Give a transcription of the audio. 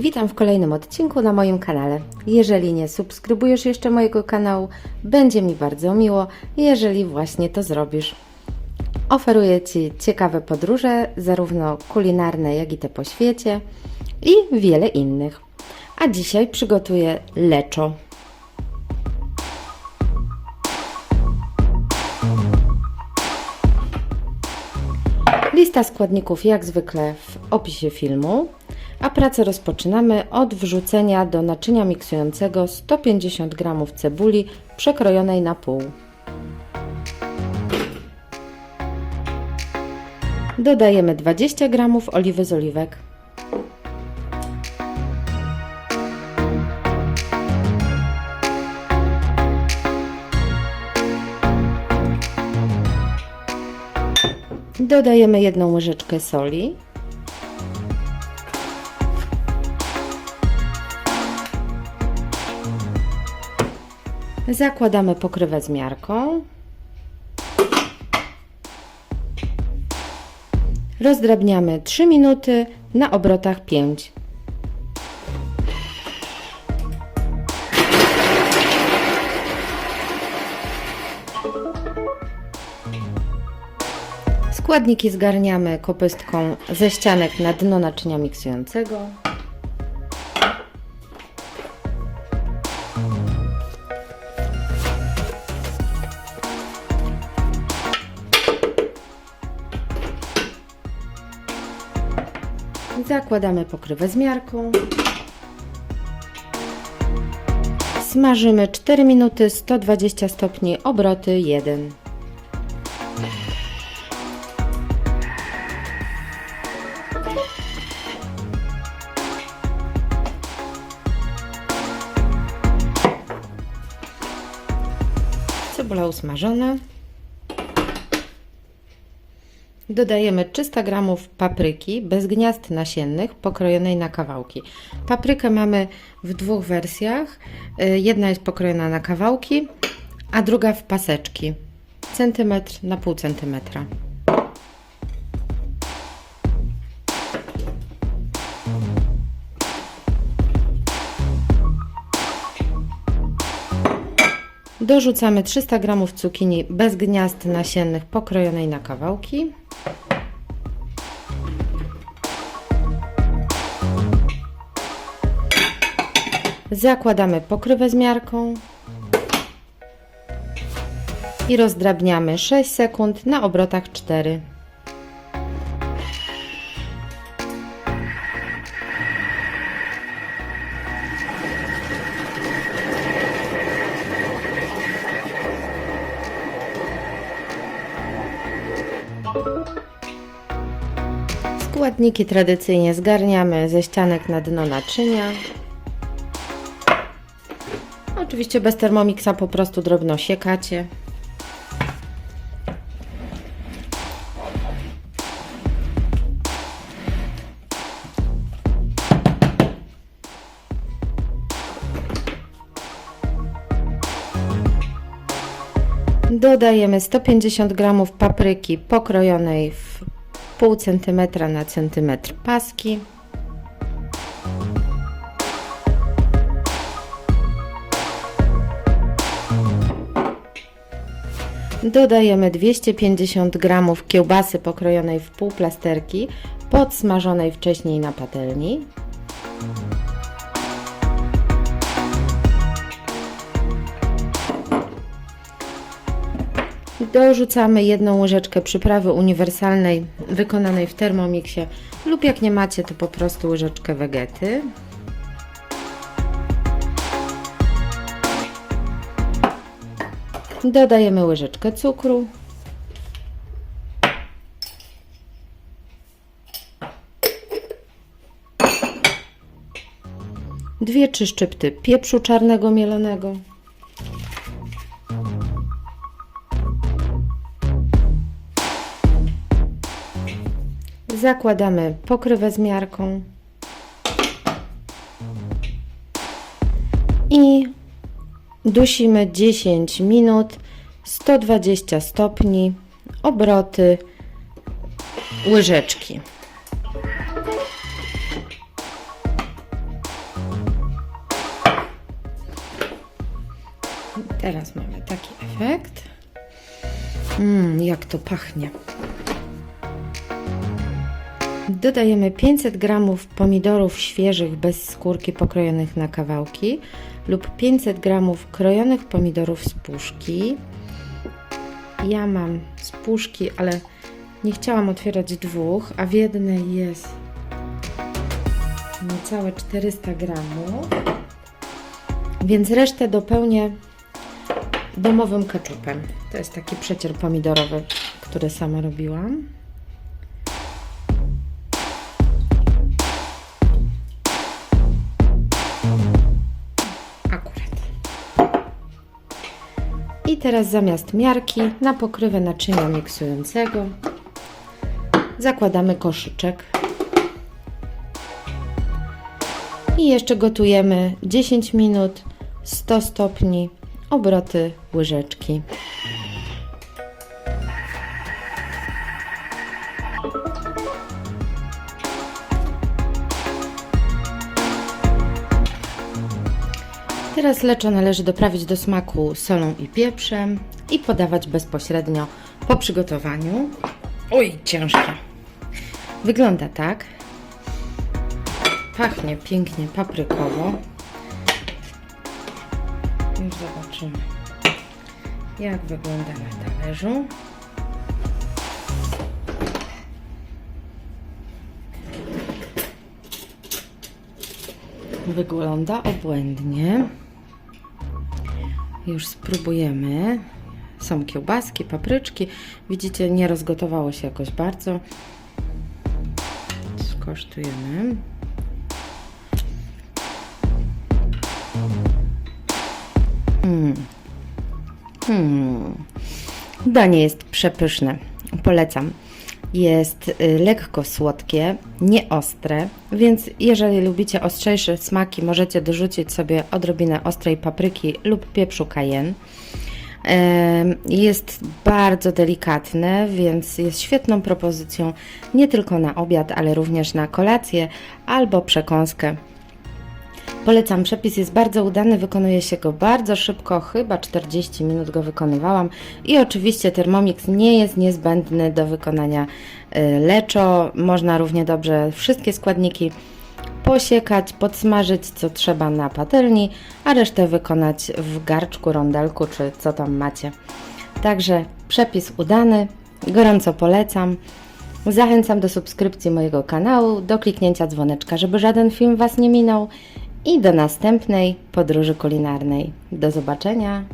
Witam w kolejnym odcinku na moim kanale. Jeżeli nie subskrybujesz jeszcze mojego kanału, będzie mi bardzo miło, jeżeli właśnie to zrobisz. Oferuję Ci ciekawe podróże, zarówno kulinarne, jak i te po świecie i wiele innych. A dzisiaj przygotuję leczo. Lista składników jak zwykle w opisie filmu, a pracę rozpoczynamy od wrzucenia do naczynia miksującego 150 g cebuli przekrojonej na pół. Dodajemy 20 g oliwy z oliwek. Dodajemy jedną łyżeczkę soli. Zakładamy pokrywę z miarką. Rozdrabniamy 3 minuty na obrotach 5. Składniki zgarniamy kopystką ze ścianek na dno naczynia miksującego. Zakładamy pokrywę z miarką. Smażymy 4 minuty 120 stopni obroty 1. Cebula usmażona. Dodajemy 300 g papryki bez gniazd nasiennych pokrojonej na kawałki. Paprykę mamy w dwóch wersjach. Y, Jedna jest pokrojona na kawałki, a druga w paseczki. Centymetr na pół centymetra. Dorzucamy 300 g cukinii bez gniazd nasiennych pokrojonej na kawałki. Zakładamy pokrywę z miarką i rozdrabniamy 6 sekund na obrotach 4. Składniki tradycyjnie zgarniamy ze ścianek na dno naczynia. Oczywiście bez termomiksa po prostu drobno siekacie. Dodajemy 150 g papryki pokrojonej w pół centymetra na centymetr paski. Dodajemy 250 g kiełbasy pokrojonej w pół plasterki, podsmażonej wcześniej na patelni. Dorzucamy jedną łyżeczkę przyprawy uniwersalnej wykonanej w Thermomixie lub jak nie macie, to po prostu łyżeczkę wegety. Dodajemy łyżeczkę cukru. Dwie trzy szczypty pieprzu czarnego mielonego. Zakładamy pokrywę z miarką. I dusimy 10 minut, 120 stopni, obroty, łyżeczki. Teraz mamy taki efekt. Mm, jak to pachnie. Dodajemy 500 g pomidorów świeżych bez skórki pokrojonych na kawałki lub 500 g krojonych pomidorów z puszki. Ja mam z puszki, ale nie chciałam otwierać dwóch, a w jednej jest niecałe 400 gramów, więc resztę dopełnię domowym keczupem. To jest taki przecier pomidorowy, który sama robiłam. I teraz zamiast miarki na pokrywę naczynia miksującego zakładamy koszyczek. I jeszcze gotujemy 10 minut, 100 stopni, obroty łyżeczki. Teraz leczo należy doprawić do smaku solą i pieprzem i podawać bezpośrednio po przygotowaniu. Oj, ciężkie. Wygląda tak. Pachnie pięknie paprykowo. Już zobaczymy, jak wygląda na talerzu. Wygląda obłędnie. Już spróbujemy. Są kiełbaski, papryczki. Widzicie, nie rozgotowało się jakoś bardzo. Skosztujemy. Mm. Hmm. Danie jest przepyszne. Polecam. Jest y, lekko słodkie, nie ostre, więc jeżeli lubicie ostrzejsze smaki, możecie dorzucić sobie odrobinę ostrej papryki lub pieprzu cayenne. Jest bardzo delikatne, więc jest świetną propozycją nie tylko na obiad, ale również na kolację albo przekąskę. Polecam, przepis jest bardzo udany, wykonuje się go bardzo szybko, chyba 40 minut go wykonywałam i oczywiście Thermomix nie jest niezbędny do wykonania y, leczo. Można równie dobrze wszystkie składniki posiekać, podsmażyć co trzeba na patelni, a resztę wykonać w garczku, rondelku czy co tam macie. Także przepis udany, gorąco polecam. Zachęcam do subskrypcji mojego kanału, do kliknięcia dzwoneczka, żeby żaden film Was nie minął i do następnej podróży kulinarnej. Do zobaczenia!